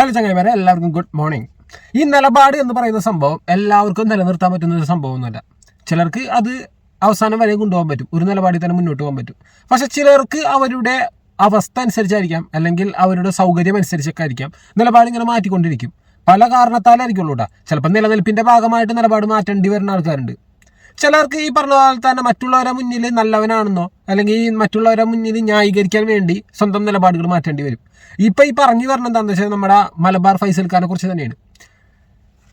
Hello ചങ്ങായിമാരെ എല്ലാവർക്കും good morning ഈ നിലപാട് എന്ന് പറയുന്ന സംഭവം എല്ലാവർക്കും നിലനിർത്താൻ പറ്റുന്ന ഒരു സംഭവമൊന്നുമല്ല. ചിലർക്ക് അത് അവസാനം വരെ കൊണ്ടുപോകാൻ പറ്റും. ഒരു നിലപാടിൽ തന്നെ മുന്നോട്ട് പോകാൻ പറ്റും. പക്ഷെ ചിലർക്ക് അവരുടെ അവസ്ഥ അനുസരിച്ചായിരിക്കാം. അല്ലെങ്കിൽ അവരുടെ സൗകര്യം അനുസരിച്ചൊക്കെ ആയിരിക്കാം. നിലപാട് ഇങ്ങനെ മാറ്റിക്കൊണ്ടിരിക്കും. പല കാരണത്താലായിരിക്കുള്ളൂ കേട്ടോ ചിലപ്പോൾ നിലനിൽപ്പിന്റെ ഭാഗമായിട്ട് നിലപാട് മാറ്റേണ്ടി വരുന്ന ആൾക്കാരുണ്ട്. ചിലർക്ക് ഈ പറഞ്ഞ പോലെ തന്നെ മറ്റുള്ളവരെ മുന്നിൽ നല്ലവനാണെന്നോ അല്ലെങ്കിൽ മറ്റുള്ളവരെ മുന്നിൽ ന്യായീകരിക്കാൻ വേണ്ടി സ്വന്തം നിലപാടുകൾ മാറ്റേണ്ടി വരും. ഇപ്പം ഈ പറഞ്ഞു പറഞ്ഞ എന്താണെന്ന് വെച്ചാൽ നമ്മുടെ മലബാർ ഫൈസൽക്കാരെ ഖാനെ കുറിച്ച് തന്നെയാണ്.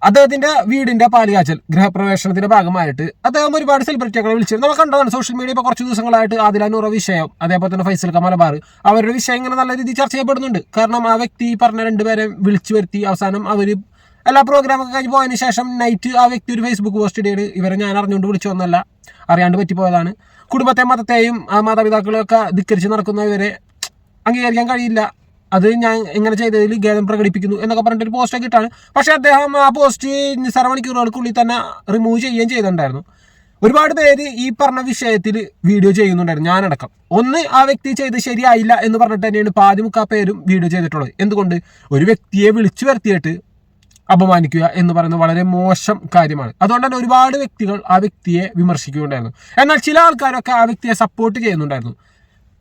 അദ്ദേഹത്തിന്റെ വീടിന്റെ പാലുകാച്ചൽ ഗൃഹപ്രവേശനത്തിന്റെ ഭാഗമായിട്ട് അദ്ദേഹം ഒരുപാട് സെലിബ്രിറ്റികളെ വിളിച്ചിരുന്നു. നമ്മൾ കണ്ടതാണ് സോഷ്യൽ മീഡിയ ഇപ്പോൾ കുറച്ച് ദിവസങ്ങളായിട്ട് ആദിലാനൂറ വിഷയം അതേപോലെ തന്നെ ഫൈസൽ മലബാർ അവരുടെ വിഷയം ഇങ്ങനെ നല്ല രീതിയിൽ ചർച്ച ചെയ്യപ്പെടുന്നുണ്ട്. കാരണം ആ വ്യക്തി പറഞ്ഞ രണ്ടുപേരെ വിളിച്ചു വരുത്തി അവസാനം അവർ എല്ലാ പ്രോഗ്രാമൊക്കെ കഴിഞ്ഞ് പോയതിന് ശേഷം നൈറ്റ് ആ വ്യക്തി ഒരു ഫേസ്ബുക്ക് പോസ്റ്റ് ഇടുകയാണ് ഇവരെ ഞാൻ അറിഞ്ഞുകൊണ്ട് വിളിച്ചു വന്നല്ല. അറിയാണ്ട് പറ്റിപ്പോയതാണ്. കുടുംബത്തെ മതത്തെയും ആ മാതാപിതാക്കളെയും ഒക്കെ ധിക്കരിച്ച് നടക്കുന്ന ഇവരെ അംഗീകരിക്കാൻ കഴിയില്ല. അത് ഞാൻ ഇങ്ങനെ ചെയ്തതിൽ ഖേദം പ്രകടിപ്പിക്കുന്നു എന്നൊക്കെ പറഞ്ഞിട്ട് ഒരു പോസ്റ്റൊക്കെ ഇട്ടാണ്. പക്ഷേ അദ്ദേഹം ആ പോസ്റ്റ് നിസ്സാര മണിക്കൂറുകൾക്കുള്ളിൽ തന്നെ റിമൂവ് ചെയ്യുകയും ചെയ്തിട്ടുണ്ടായിരുന്നു. ഒരുപാട് പേര് ഈ പറഞ്ഞ വിഷയത്തിൽ വീഡിയോ ചെയ്യുന്നുണ്ടായിരുന്നു ഞാനടക്കം. ഒന്ന് ആ വ്യക്തി ചെയ്ത് ശരിയായില്ല എന്ന് പറഞ്ഞിട്ട് തന്നെയാണ് പാതിമുക്കാ പേരും വീഡിയോ ചെയ്തിട്ടുള്ളത്. എന്തുകൊണ്ട്? ഒരു വ്യക്തിയെ വിളിച്ചു വരുത്തിയിട്ട് അപമാനിക്കുക എന്ന് പറയുന്നത് വളരെ മോശം കാര്യമാണ്. അതുകൊണ്ട് തന്നെ ഒരുപാട് വ്യക്തികൾ ആ വ്യക്തിയെ വിമർശിക്കുകയുണ്ടായിരുന്നു. എന്നാൽ ചില ആൾക്കാരൊക്കെ ആ വ്യക്തിയെ സപ്പോർട്ട് ചെയ്യുന്നുണ്ടായിരുന്നു.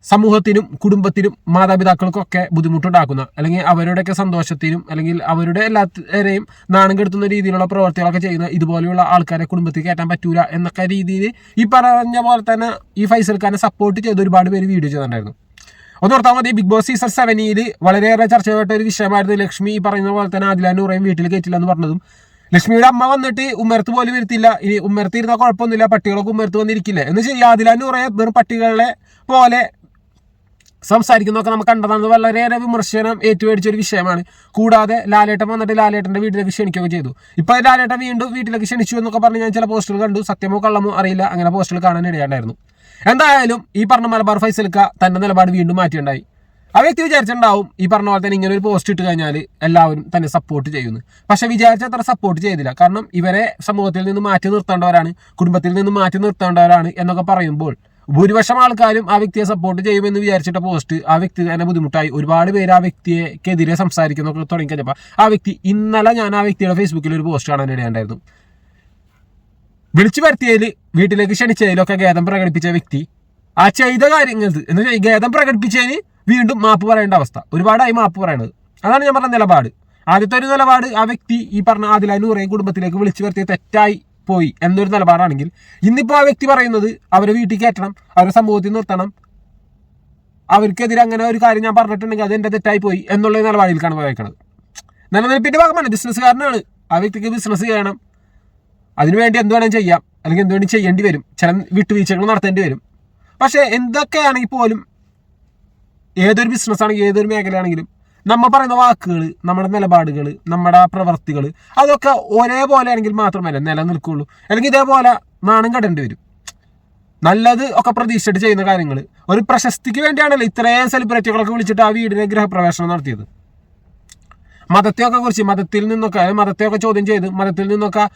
സമൂഹത്തിനും കുടുംബത്തിനും മാതാപിതാക്കൾക്കൊക്കെ ബുദ്ധിമുട്ടുണ്ടാക്കുന്ന അല്ലെങ്കിൽ അവരുടെയൊക്കെ സന്തോഷത്തിനും അല്ലെങ്കിൽ അവരുടെ എല്ലാവരെയും നാണം കെടുത്തുന്ന രീതിയിലുള്ള പ്രവർത്തികളൊക്കെ ചെയ്യുന്ന ഇതുപോലെയുള്ള ആൾക്കാരെ കുടുംബത്തിൽ കയറ്റാൻ പറ്റൂല എന്നൊക്കെ രീതിയിൽ ഈ പറഞ്ഞ പോലെ തന്നെ ഈ ഫൈസൽ ഖാനെ സപ്പോർട്ട് ചെയ്ത് ഒരുപാട് പേര് വീഡിയോ ചെയ്തിട്ടുണ്ടായിരുന്നു ഒന്ന് ഓർത്താൽ മതി ബിഗ് ബോസ് സീസൺ സെവനിൽ വളരെയേറെ ചർച്ച ചെയ്യപ്പെട്ട ഒരു വിഷയമായിരുന്നു. ലക്ഷ്മി പറയുന്ന പോലെ തന്നെ ആദിലാനൂറയും വീട്ടിൽ കയറ്റില്ല എന്ന് പറഞ്ഞതും. ലക്ഷ്മിയുടെ അമ്മ വന്നിട്ട് ഉമ്മരത്ത് പോലും വരുത്തില്ല ഇനി ഉമ്മരത്ത് ഇരുന്നാൽ കുഴപ്പമൊന്നുമില്ല പട്ടികളൊക്കെ ഉമ്മരത്ത് വന്നിരിക്കില്ല? എന്ന് വെച്ചാൽ ഈ ആദിലാനൂറയെ വെറും പട്ടികളെ പോലെ സംസാരിക്കുന്നതൊക്കെ നമുക്ക് കണ്ടതാണ്. വളരെയേറെ വിമർശനം ഏറ്റുമേടിച്ച ഒരു വിഷയമാണ്. കൂടാതെ ലാലേട്ടൻ വന്നിട്ട് ലാലേട്ടന്റെ വീട്ടിലേക്ക് ക്ഷണിക്കുകയൊക്കെ ചെയ്തു. ഇപ്പോൾ ലാലേട്ടൻ വീണ്ടും വീട്ടിലേക്ക് ക്ഷണിച്ചു എന്നൊക്കെ പറഞ്ഞ് ഞാൻ ചില പോസ്റ്റുകൾ കണ്ടു. സത്യമോ കള്ളമോ അറിയില്ല. അങ്ങനെ പോസ്റ്റുകൾ കാണാൻ ഇടയാണ്ടായിരുന്നു എന്തായാലും ഈ പറഞ്ഞ മലബാർ ഫൈസൽക്ക തന്റെ നിലപാട് വീണ്ടും മാറ്റിയുണ്ടായി. ആ വ്യക്തി വിചാരിച്ചിട്ടുണ്ടാവും ഈ പറഞ്ഞ പോലെ തന്നെ ഇങ്ങനെ ഒരു പോസ്റ്റ് ഇട്ട് കഴിഞ്ഞാൽ എല്ലാവരും തന്നെ സപ്പോർട്ട് ചെയ്യുന്നു. പക്ഷെ വിചാരിച്ച അത്ര സപ്പോർട്ട് ചെയ്തില്ല. കാരണം ഇവരെ സമൂഹത്തിൽ നിന്ന് മാറ്റി നിർത്തേണ്ടവരാണ് കുടുംബത്തിൽ നിന്ന് മാറ്റി നിർത്തേണ്ടവരാണ് എന്നൊക്കെ പറയുമ്പോൾ ഭൂരിപക്ഷം ആൾക്കാരും ആ വ്യക്തിയെ സപ്പോർട്ട് ചെയ്യുമെന്ന് വിചാരിച്ചിട്ട പോസ്റ്റ് ആ വ്യക്തി തന്നെ ബുദ്ധിമുട്ടായി. ഒരുപാട് പേര് ആ വ്യക്തിയെക്കെതിരെ സംസാരിക്കുന്നൊക്കെ തുടങ്ങിക്കഴിഞ്ഞപ്പോൾ ആ വ്യക്തി ഇന്നലെ ഞാൻ ആ വ്യക്തിയുടെ ഫേസ്ബുക്കിൽ ഒരു പോസ്റ്റ് കാണാൻ ഇടയുണ്ടായിരുന്നു. വിളിച്ചു വരുത്തിയതിൽ വീട്ടിലേക്ക് ക്ഷണിച്ചതിലൊക്കെ ഖേദം പ്രകടിപ്പിച്ച വ്യക്തി ആ ചെയ്ത കാര്യങ്ങൾ എന്ന് വെച്ചാൽ ഖേദം പ്രകടിപ്പിച്ചതിന് വീണ്ടും മാപ്പ് പറയേണ്ട അവസ്ഥ. ഒരുപാടായി മാപ്പ് പറയണത്. അതാണ് ഞാൻ പറഞ്ഞ നിലപാട്. ആദ്യത്തെ ഒരു നിലപാട് ആ വ്യക്തി ഈ പറഞ്ഞ ആദില നൂറേയും കുടുംബത്തിലേക്ക് വിളിച്ചു വരുത്തിയ തെറ്റായി പോയി എന്നൊരു നിലപാടാണെങ്കിൽ ഇന്നിപ്പോൾ ആ വ്യക്തി പറയുന്നത് അവരെ വീട്ടിൽ കയറ്റണം അവരെ സമൂഹത്തിൽ നിർത്തണം അവർക്കെതിരെ അങ്ങനെ ഒരു കാര്യം ഞാൻ പറഞ്ഞിട്ടുണ്ടെങ്കിൽ അത് എന്റെ തെറ്റായി പോയി എന്നുള്ള നിലപാടിലേക്കാണ് പോയേക്കണത്. നിലനിൽപ്പിന്റെ ഭാഗമാണ് ബിസിനസ്സുകാരനാണ്. ആ വ്യക്തിക്ക് ബിസിനസ് ചെയ്യണം അതിനുവേണ്ടി എന്ത് വേണമെങ്കിലും ചെയ്യാം. അല്ലെങ്കിൽ എന്ത് വേണ്ടി ചെയ്യേണ്ടി വരും. ചില വിട്ടുവീഴ്ചകൾ നടത്തേണ്ടി വരും. പക്ഷേ എന്തൊക്കെയാണെങ്കിൽ പോലും ഏതൊരു ബിസിനസ് ആണെങ്കിലും ഏതൊരു മേഖലയാണെങ്കിലും നമ്മൾ പറയുന്ന വാക്കുകൾ നമ്മുടെ നിലപാടുകൾ നമ്മുടെ പ്രവർത്തികൾ അതൊക്കെ ഒരേപോലെ ആണെങ്കിൽ മാത്രമല്ല നിലനിൽക്കുള്ളൂ. അല്ലെങ്കിൽ ഇതേപോലെ നാണം കടേണ്ടി വരും. നല്ലത് ഒക്കെ പ്രതീക്ഷിച്ചിട്ട് ചെയ്യുന്ന കാര്യങ്ങൾ ഒരു പ്രശസ്തിക്ക് വേണ്ടിയാണല്ലോ ഇത്രയും സെലിബ്രിറ്റികളൊക്കെ വിളിച്ചിട്ട് ആ വീടിനെ ഗൃഹപ്രവേശനം നടത്തിയത്. മതത്തെയൊക്കെ കുറിച്ച് മതത്തിൽ നിന്നൊക്കെ മതത്തെയൊക്കെ ചോദ്യം ചെയ്ത് മതത്തിൽ നിന്നൊക്കെ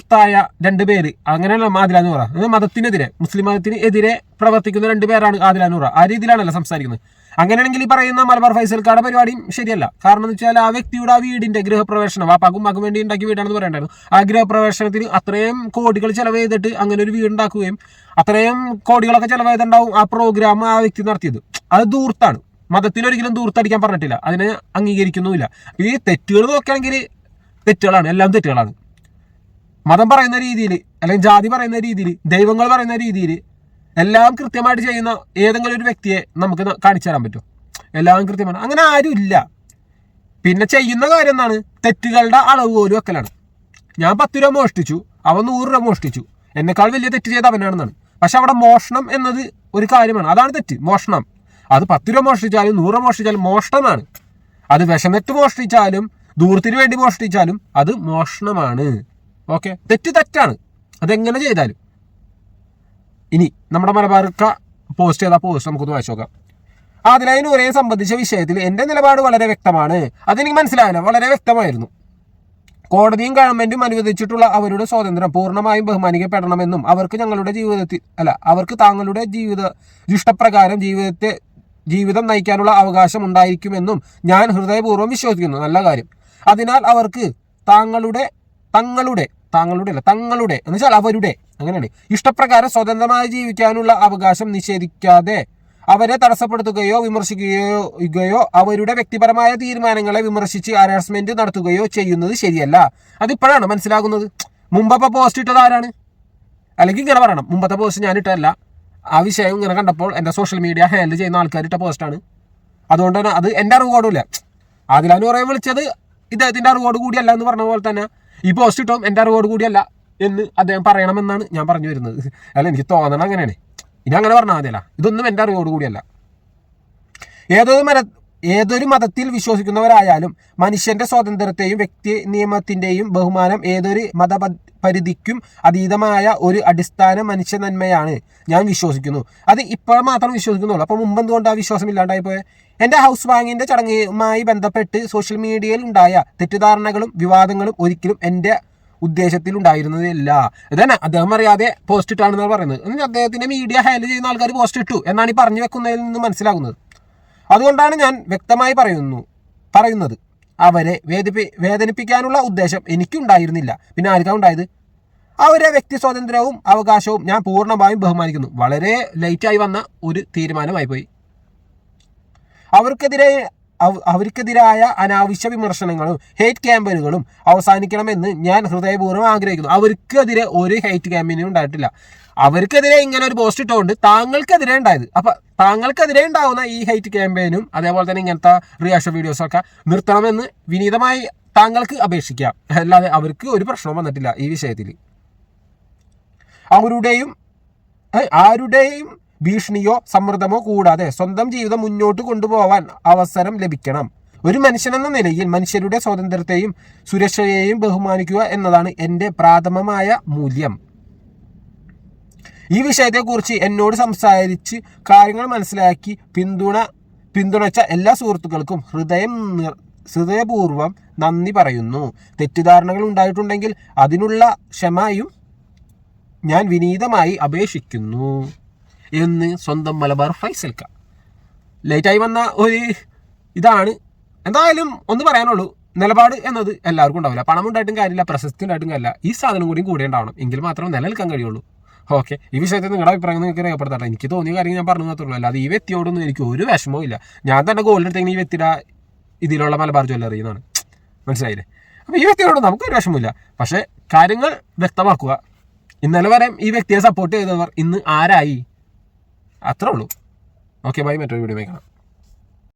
പുറത്തായ രണ്ട് പേര്. അങ്ങനെയല്ല ആദിലാനൂറ മതത്തിനെതിരെ മുസ്ലിം മതത്തിന് എതിരെ പ്രവർത്തിക്കുന്ന രണ്ട് പേരാണ് ആദിലാനൂറ ആ രീതിയിലാണല്ലോ സംസാരിക്കുന്നത്. അങ്ങനെയാണെങ്കിൽ ഈ പറയുന്ന മലബാർ ഫൈസൽക്കാരുടെ പരിപാടിയും ശരിയല്ല. കാരണം എന്ന് വെച്ചാൽ ആ വ്യക്തിയുടെ ആ വീടിന്റെ ഗൃഹപ്രവേശനം ആ പകും മകും വേണ്ടി ഉണ്ടാക്കിയ വീടാണെന്ന് പറയണ്ടായിരുന്നു. ആ ഗൃഹപ്രവേശനത്തിന് അത്രയും കോടികൾ ചെലവ് ചെയ്തിട്ട് അങ്ങനെ ഒരു വീട് ഉണ്ടാക്കുകയും അത്രയും കോടികളൊക്കെ ചെലവ് ചെയ്തിട്ടുണ്ടാവും ആ പ്രോഗ്രാം ആ വ്യക്തി നടത്തിയത്. അത് ദൂർത്താണ് മതത്തിനൊരിക്കലും ദൂർത്തടിക്കാൻ പറഞ്ഞിട്ടില്ല. അതിനെ അംഗീകരിക്കുന്നുമില്ല. ഈ തെറ്റുകൾ നോക്കുകയാണെങ്കിൽ തെറ്റുകളാണ്. എല്ലാം തെറ്റുകളാണ്. മതം പറയുന്ന രീതിയിൽ അല്ലെങ്കിൽ ജാതി പറയുന്ന രീതിയിൽ ദൈവങ്ങൾ പറയുന്ന രീതിയിൽ എല്ലാം കൃത്യമായിട്ട് ചെയ്യുന്ന ഏതെങ്കിലും ഒരു വ്യക്തിയെ നമുക്ക് കാണിച്ചു തരാൻ പറ്റും. എല്ലാം കൃത്യമാണ്. അങ്ങനെ ആരും ഇല്ല. പിന്നെ ചെയ്യുന്ന കാര്യം എന്താണ്? തെറ്റുകളുടെ അളവ് പോലും വെക്കലാണ്. ഞാൻ പത്ത് രൂപ മോഷ്ടിച്ചു അവൻ നൂറ് രൂപ മോഷ്ടിച്ചു. എന്നെക്കാൾ വലിയ തെറ്റ് ചെയ്ത് അവനാണെന്നാണ്. പക്ഷെ അവിടെ മോഷണം എന്നത് ഒരു കാര്യമാണ്. അതാണ് തെറ്റ് മോഷണം. അത് പത്ത് രൂപ മോഷ്ടിച്ചാലും നൂറ് മോഷ്ടിച്ചാലും മോഷണമാണ്. അത് വിഷമെട്ട് മോഷ്ടിച്ചാലും ദൂരത്തിന് വേണ്ടി മോഷ്ടിച്ചാലും അത് മോഷണമാണ്. ഓക്കെ? തെറ്റ് തെറ്റാണ്. അതെങ്ങനെ ചെയ്താലും. ഇനി നമ്മുടെ മലബാർക്ക പോസ്റ്റ് ചെയ്ത പോസ്റ്റ് നമുക്കൊന്ന് വായിച്ചു നോക്കാം. ആദിലായി നൂറയെ സംബന്ധിച്ച വിഷയത്തിൽ എന്റെ നിലപാട് വളരെ വ്യക്തമാണ്. അതെനിക്ക് മനസ്സിലായില്ല. വളരെ വ്യക്തമായിരുന്നു. കോടതിയും ഗവൺമെന്റും അനുവദിച്ചിട്ടുള്ള അവരുടെ സ്വാതന്ത്ര്യം പൂർണമായും ബഹുമാനിക്കപ്പെടണമെന്നും അവർക്ക് ഞങ്ങളുടെ ജീവിതത്തിൽ അല്ല അവർക്ക് താങ്കളുടെ ജീവിത ഇഷ്ടപ്രകാരം ജീവിതത്തെ ജീവിതം നയിക്കാനുള്ള അവകാശം ഉണ്ടായിരിക്കുമെന്നും ഞാൻ ഹൃദയപൂർവം വിശ്വസിക്കുന്നു. നല്ല കാര്യം. അതിനാൽ അവർക്ക് താങ്കളുടെ തങ്ങളുടെ താങ്കളുടെ അല്ല തങ്ങളുടെ എന്ന് വെച്ചാൽ അവരുടെ അങ്ങനെയാണ് ഇഷ്ടപ്രകാരം സ്വതന്ത്രമായി ജീവിക്കാനുള്ള അവകാശം നിഷേധിക്കാതെ അവരെ തടസ്സപ്പെടുത്തുകയോ വിമർശിക്കുകയോ അവരുടെ വ്യക്തിപരമായ തീരുമാനങ്ങളെ വിമർശിച്ച് ഹരാസ്മെന്റ് നടത്തുകയോ ചെയ്യുന്നത് ശരിയല്ല. അതിപ്പോഴാണ് മനസ്സിലാകുന്നത്? മുമ്പപ്പോൾ പോസ്റ്റ് ഇട്ടത് ആരാണ്? അല്ലെങ്കിൽ ഇങ്ങനെ പറയണം മുമ്പത്തെ പോസ്റ്റ് ഞാൻ ഇട്ടതല്ല. ആ വിഷയം ഇങ്ങനെ കണ്ടപ്പോൾ എന്റെ സോഷ്യൽ മീഡിയ ഹാൻഡിൽ ചെയ്യുന്ന ആൾക്കാർ ഇട്ട പോസ്റ്റാണ് അതുകൊണ്ട് തന്നെ അത് എന്റെ അറിവോടുമില്ല അതിലാണ് പറയാൻ വിളിച്ചത് ഇദ്ദേഹത്തിന്റെ അറിവോട് കൂടിയല്ല എന്ന് പറഞ്ഞ പോലെ തന്നെ. ഈ പോസ്റ്റ് ഇട്ടോ എന്റെ അറിവോട് കൂടിയല്ല എന്ന് അദ്ദേഹം പറയണമെന്നാണ് ഞാൻ പറഞ്ഞു വരുന്നത്. അല്ല എനിക്ക് തോന്നണം അങ്ങനെയാണ്. ഇനി അങ്ങനെ പറഞ്ഞാൽ മതിയല്ല. ഇതൊന്നും എന്റെ അറിവോട് കൂടിയല്ല. ഏതൊരു മത ഏതൊരു മതത്തിൽ വിശ്വസിക്കുന്നവരായാലും മനുഷ്യന്റെ സ്വാതന്ത്ര്യത്തെയും വ്യക്തി നിയമത്തിന്റെയും ബഹുമാനം ഏതൊരു മത പരിധിക്കും അതീതമായ ഒരു അടിസ്ഥാന മനുഷ്യ നന്മയാണ് ഞാൻ വിശ്വസിക്കുന്നു. അത് ഇപ്പോൾ മാത്രം വിശ്വസിക്കുന്നുള്ളൂ. അപ്പോൾ മുമ്പ് എന്തുകൊണ്ട് ആ വിശ്വാസം ഇല്ലാണ്ടായി പോയത് എന്റെ ഹൗസ് വാങ്ങിന്റെ ചടങ്ങുമായി ബന്ധപ്പെട്ട് സോഷ്യൽ മീഡിയയിൽ ഉണ്ടായ തെറ്റിദ്ധാരണകളും വിവാദങ്ങളും ഒരിക്കലും എന്റെ ഉദ്ദേശത്തിൽ ഉണ്ടായിരുന്നതില്ല ഇതന്നെ അദ്ദേഹം അറിയാതെ പോസ്റ്റ് ഇട്ടാണെന്നാണ് പറയുന്നത്. അദ്ദേഹത്തിന്റെ മീഡിയ ഹാൻഡിൽ ചെയ്യുന്ന ആൾക്കാർ പോസ്റ്റ് ഇട്ടു എന്നാണ് ഈ പറഞ്ഞു വെക്കുന്നതിൽ നിന്ന് മനസ്സിലാകുന്നത്. അതുകൊണ്ടാണ് ഞാൻ വ്യക്തമായി പറയുന്നു പറയുന്നത്. അവരെ വേദിപ്പി വേദനിപ്പിക്കാനുള്ള ഉദ്ദേശം എനിക്കുണ്ടായിരുന്നില്ല. പിന്നെ ആർക്കാ ഉണ്ടായത്? അവരെ വ്യക്തി സ്വാതന്ത്ര്യവും അവകാശവും ഞാൻ പൂർണമായും ബഹുമാനിക്കുന്നു. വളരെ ലേറ്റായി വന്ന ഒരു തീരുമാനമായി പോയി അവർക്കെതിരെ അവർക്കെതിരായ അനാവശ്യ വിമർശനങ്ങളും ഹേറ്റ് ക്യാമ്പയിനുകളും അവസാനിക്കണമെന്ന് ഞാൻ ഹൃദയപൂർവം ആഗ്രഹിക്കുന്നു. അവർക്കെതിരെ ഒരു ഹേറ്റ് ക്യാമ്പയിനും ഉണ്ടായിട്ടില്ല. അവർക്കെതിരെ ഇങ്ങനെ ഒരു പോസ്റ്റ് ഇട്ടുകൊണ്ട് താങ്കൾക്കെതിരെ ഉണ്ടായത്. അപ്പൊ താങ്കൾക്കെതിരെ ഉണ്ടാവുന്ന ഈ ഹൈറ്റ് ക്യാമ്പയിനും അതേപോലെ തന്നെ ഇങ്ങനത്തെ റിയാക്ഷൻ വീഡിയോസൊക്കെ നിർത്തണമെന്ന് വിനീതമായി താങ്കൾക്ക് അപേക്ഷിക്കാം. അല്ലാതെ അവർക്ക് ഒരു പ്രശ്നവും വന്നിട്ടില്ല ഈ വിഷയത്തിൽ. അവരുടെയും ആരുടെയും ഭീഷണിയോ സമ്മർദ്ദമോ കൂടാതെ സ്വന്തം ജീവിതം മുന്നോട്ട് കൊണ്ടുപോകാൻ അവസരം ലഭിക്കണം. ഒരു മനുഷ്യനെന്ന നിലയിൽ മനുഷ്യരുടെ സ്വാതന്ത്ര്യത്തെയും സുരക്ഷയെയും ബഹുമാനിക്കുക എന്നതാണ് എന്റെ പ്രാഥമമായ മൂല്യം. ഈ വിഷയത്തെക്കുറിച്ച് എന്നോട് സംസാരിച്ച് കാര്യങ്ങൾ മനസ്സിലാക്കി പിന്തുണ പിന്തുണച്ച എല്ലാ സുഹൃത്തുക്കൾക്കും ഹൃദയം ഹൃദയപൂർവം നന്ദി പറയുന്നു. തെറ്റിദ്ധാരണകൾ ഉണ്ടായിട്ടുണ്ടെങ്കിൽ അതിനുള്ള ക്ഷമയും ഞാൻ വിനീതമായി അപേക്ഷിക്കുന്നു. എന്ന് സ്വന്തം മലബാർ ഫൈസൽക്ക. ലേറ്റായി വന്ന ഒരു ഇതാണ്. എന്തായാലും ഒന്ന് പറയാനുള്ളൂ നിലപാട് എന്നത് എല്ലാവർക്കും ഉണ്ടാവില്ല. പണം ഉണ്ടായിട്ടും കാര്യമില്ല പ്രശസ്തി ഉണ്ടായിട്ടും കാര്യമില്ല. ഈ സാധനം കൂടിയും കൂടെ ഉണ്ടാവണം. എങ്കിൽ മാത്രമേ നിലനിൽക്കാൻ കഴിയുള്ളൂ. ഓക്കെ. ഈ വിഷയത്തിൽ നിങ്ങളുടെ അഭിപ്രായം നിങ്ങൾക്ക് രേഖപ്പെടുത്തട്ടെ എനിക്ക് തോന്നിയ കാര്യം ഞാൻ പറഞ്ഞു മാത്രമേ അല്ലാതെ ഈ വ്യക്തിയോടൊന്നും എനിക്ക് ഒരു വിഷമവും ഇല്ല. ഞാൻ തന്നെ ഗോൾഡ് എടുത്തെങ്കിൽ ഈ വ്യക്തിയുടെ ഇതിലുള്ള മലബാർ ജ്വല്ലറി എന്നാണ്. മനസ്സിലായില്ലേ? അപ്പോൾ ഈ വ്യക്തിയോട് നമുക്ക് ഒരു വിഷമമില്ല പക്ഷേ കാര്യങ്ങൾ വ്യക്തമാക്കുക. ഇന്നലെ വരെ ഈ വ്യക്തിയെ സപ്പോർട്ട് ചെയ്തവർ ഇന്ന് ആരായി? അത്രേ ഉള്ളൂ. ഓക്കെ ബൈ മറ്റൊരു വീഡിയോ കാണാം.